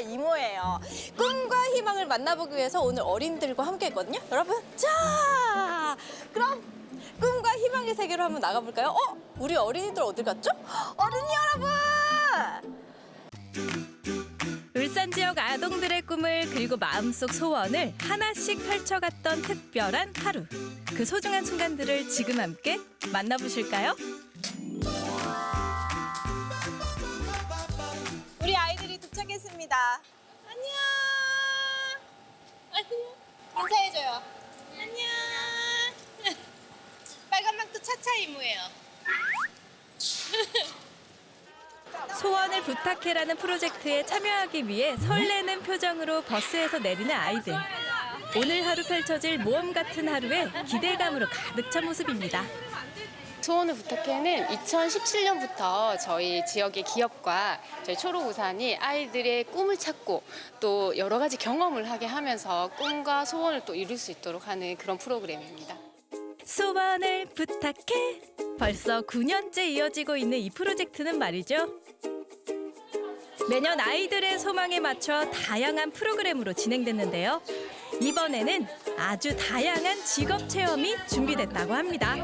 이모예요. 꿈과 희망을 만나보기 위해서 오늘 어린이들과 함께 했거든요. 여러분, 자! 그럼 꿈과 희망의 세계로 한번 나가볼까요? 어? 우리 어린이들 어디 갔죠? 어린이 여러분! 울산 지역 아동들의 꿈을 그리고 마음속 소원을 하나씩 펼쳐갔던 특별한 하루. 그 소중한 순간들을 지금 함께 만나보실까요? 인사해줘요. 안녕. 빨간 망토 차차 이모예요. 소원을 부탁해라는 프로젝트에 참여하기 위해 설레는 표정으로 버스에서 내리는 아이들. 오늘 하루 펼쳐질 모험 같은 하루에 기대감으로 가득 찬 모습입니다. 소원을 부탁해는 2017년부터 저희 지역의 기업과 저희 초록우산이 아이들의 꿈을 찾고 또 여러 가지 경험을 하게 하면서 꿈과 소원을 또 이룰 수 있도록 하는 그런 프로그램입니다. 소원을 부탁해. 벌써 9년째 이어지고 있는 이 프로젝트는 말이죠. 매년 아이들의 소망에 맞춰 다양한 프로그램으로 진행됐는데요. 이번에는 아주 다양한 직업 체험이 준비됐다고 합니다.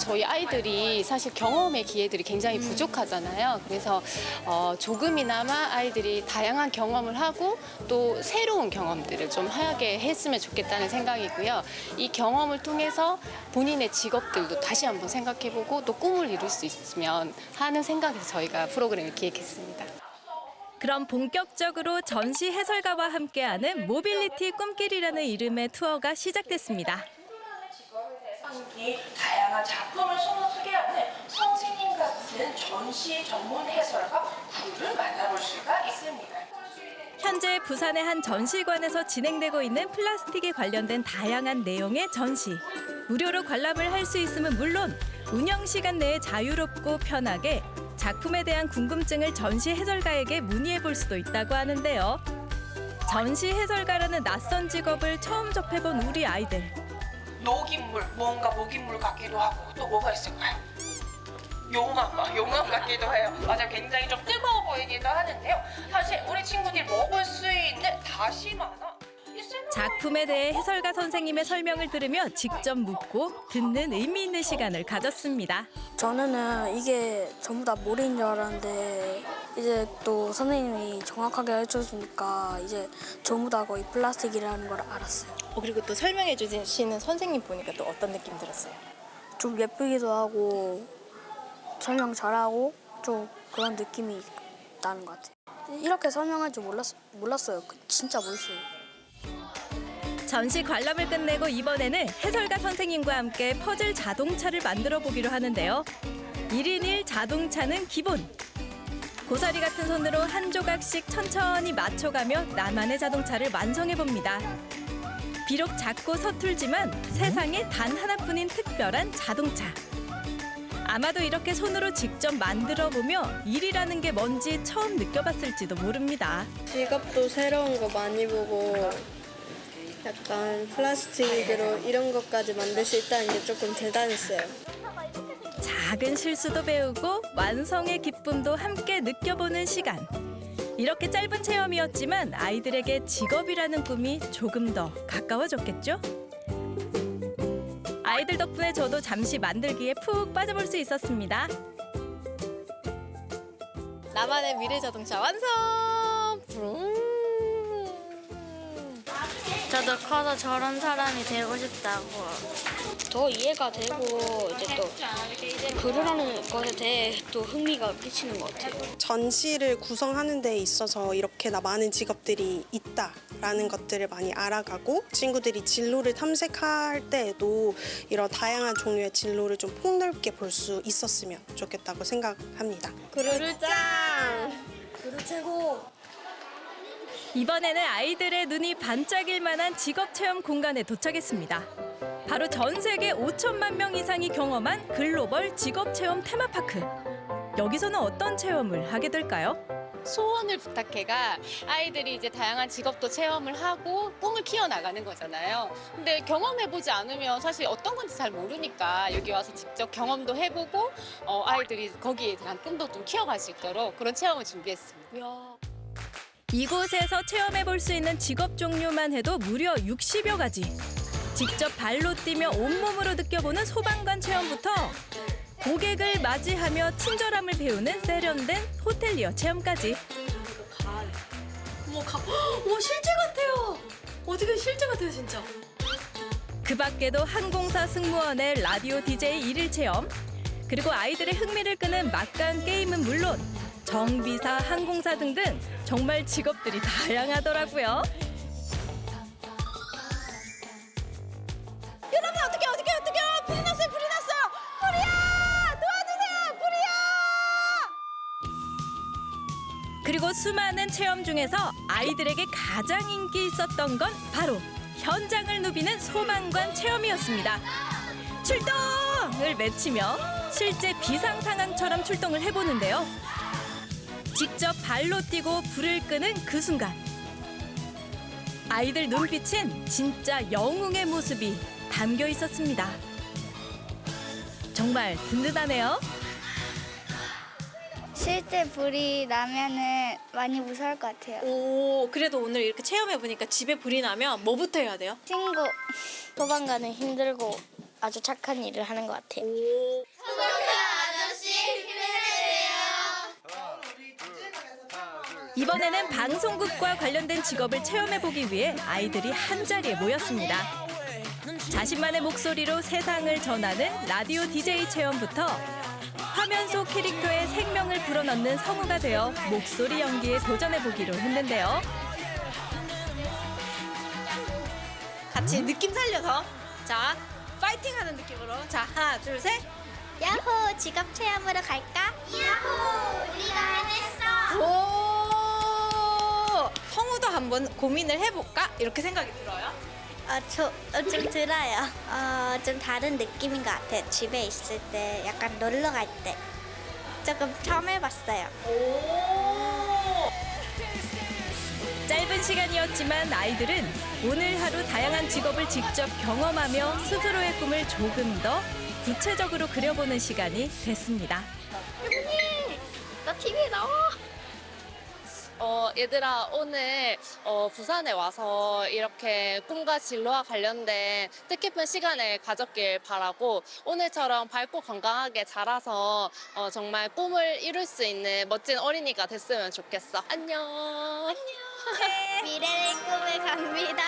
저희 아이들이 사실 경험의 기회들이 굉장히 부족하잖아요. 그래서 어, 조금이나마 아이들이 다양한 경험을 하고 또 새로운 경험들을 좀 하게 했으면 좋겠다는 생각이고요. 이 경험을 통해서 본인의 직업들도 다시 한번 생각해보고 또 꿈을 이룰 수 있으면 하는 생각에서 저희가 프로그램을 기획했습니다. 그럼 본격적으로 전시 해설가와 함께하는 모빌리티 꿈길이라는 이름의 투어가 시작됐습니다. 이 다양한 작품을 소개하는 선생님 같은 전시 전문 해설가 구를 만나볼 수가 있습니다. 현재 부산의 한 전시관에서 진행되고 있는 플라스틱에 관련된 다양한 내용의 전시. 무료로 관람을 할 수 있음은 물론 운영 시간 내에 자유롭고 편하게 작품에 대한 궁금증을 전시 해설가에게 문의해 볼 수도 있다고 하는데요. 전시 해설가라는 낯선 직업을 처음 접해본 우리 아이들. 녹인물, 뭔가 목인물 같기도 하고 또 뭐가 있을까요? 용암, 아, 용암 같기도 해요. 맞아, 굉장히 좀 뜨거워 보이기도 하는데요. 사실 우리 친구들이 먹을 수 있는 다시마나 작품에 대해 해설가 선생님의 설명을 들으며 직접 묻고 듣는 의미 있는 시간을 가졌습니다. 저는 이게 전부 다 모래인 줄 알았는데 이제 또 선생님이 정확하게 해주니까 이제 전부 다 거의 플라스틱이라는 걸 알았어요. 어, 그리고 또 설명해 주시는 선생님 보니까 또 어떤 느낌 들었어요? 좀 예쁘기도 하고 설명 잘하고 좀 그런 느낌이 나는 것 같아요. 이렇게 설명할 줄 몰랐, 몰랐어요. 그- 진짜 멋있어요. 전시 관람을 끝내고 이번에는 해설가 선생님과 함께 퍼즐 자동차를 만들어 보기로 하는데요. 1인 1 자동차는 기본. 고사리 같은 손으로 한 조각씩 천천히 맞춰가며 나만의 자동차를 완성해 봅니다. 비록 작고 서툴지만 세상에 단 하나뿐인 특별한 자동차. 아마도 이렇게 손으로 직접 만들어 보며 일이라는 게 뭔지 처음 느껴봤을지도 모릅니다. 직업도 새로운 거 많이 보고 약간 플라스틱으로 이런 것까지 만들 수 있다는 게 조금 대단했어요. 작은 실수도 배우고 완성의 기쁨도 함께 느껴보는 시간. 이렇게 짧은 체험이었지만 아이들에게 직업이라는 꿈이 조금 더 가까워졌겠죠? 아이들 덕분에 저도 잠시 만들기에 푹 빠져볼 수 있었습니다. 나만의 미래 자동차 완성! 부릉! 저도 커서 저런 사람이 되고 싶다고. 더 이해가 되고 이제 또 글을 하는 것에 대해 또 흥미가 끼치는 것 같아요. 전시를 구성하는 데 있어서 이렇게나 많은 직업들이 있다라는 것들을 많이 알아가고 친구들이 진로를 탐색할 때에도 이런 다양한 종류의 진로를 좀 폭넓게 볼 수 있었으면 좋겠다고 생각합니다. 이번에는 아이들의 눈이 반짝일 만한 직업 체험 공간에 도착했습니다. 바로 전 세계 5천만 명 이상이 경험한 글로벌 직업 체험 테마파크. 여기서는 어떤 체험을 하게 될까요? 소원을 부탁해가 아이들이 이제 다양한 직업도 체험을 하고 꿈을 키워나가는 거잖아요. 근데 경험해보지 않으면 사실 어떤 건지 잘 모르니까 여기 와서 직접 경험도 해보고 어, 아이들이 거기에 대한 꿈도 좀 키워갈 수 있도록 그런 체험을 준비했습니다. 이곳에서 체험해 볼 수 있는 직업 종류만 해도 무려 60여 가지. 직접 발로 뛰며 온몸으로 느껴보는 소방관 체험부터 고객을 맞이하며 친절함을 배우는 세련된 호텔리어 체험까지. 어머, 가, 오 실제 같아요. 어떻게 실제 같아요, 진짜. 그 밖에도 항공사 승무원의 라디오 DJ 일일 체험, 그리고 아이들의 흥미를 끄는 막강 게임은 물론 정비사, 항공사 등등 정말 직업들이 다양하더라고요. 여러분 어떻게 어떻게 어떻게 불이 났어요, 불이 났어요. 불이야! 도와주세요, 불이야! 그리고 수많은 체험 중에서 아이들에게 가장 인기 있었던 건 바로 현장을 누비는 소방관 체험이었습니다. 출동을 외치며 실제 비상 상황처럼 출동을 해보는데요. 직접 발로 뛰고 불을 끄는 그 순간 아이들 눈빛엔 진짜 영웅의 모습이 담겨 있었습니다. 정말 든든하네요. 실제 불이 나면은 많이 무서울 것 같아요. 오, 그래도 오늘 이렇게 체험해 보니까 집에 불이 나면 뭐부터 해야 돼요? 친구 소방관은 힘들고 아주 착한 일을 하는 것 같아요. 이번에는 방송국과 관련된 직업을 체험해보기 위해 아이들이 한자리에 모였습니다. 자신만의 목소리로 세상을 전하는 라디오 DJ 체험부터 화면 속 캐릭터의 생명을 불어넣는 성우가 되어 목소리 연기에 도전해보기로 했는데요. 같이 느낌 살려서 자 파이팅 하는 느낌으로 자 하나 둘 셋. 야호 직업 체험으로 갈까? 야호 우리가 해냈어. 오 한번 고민을 해볼까 이렇게 생각이 들어요. 아, 저, 어, 좀 들어요. 어, 좀 다른 느낌인 것 같아요. 집에 있을 때, 약간 놀러 갈 때. 조금 처음 해봤어요. 짧은 시간이었지만 아이들은 오늘 하루 다양한 직업을 직접 경험하며 스스로의 꿈을 조금 더 구체적으로 그려보는 시간이 됐습니다. 나 TV에 나와. 어, 얘들아, 오늘 어, 부산에 와서 이렇게 꿈과 진로와 관련된 뜻깊은 시간을 가졌길 바라고 오늘처럼 밝고 건강하게 자라서 어, 정말 꿈을 이룰 수 있는 멋진 어린이가 됐으면 좋겠어. 안녕. 미래의 꿈을 갑니다.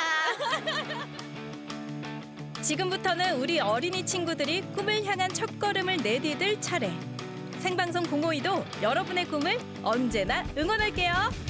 지금부터는 우리 어린이 친구들이 꿈을 향한 첫걸음을 내디딜 차례. 생방송 052도 여러분의 꿈을 언제나 응원할게요.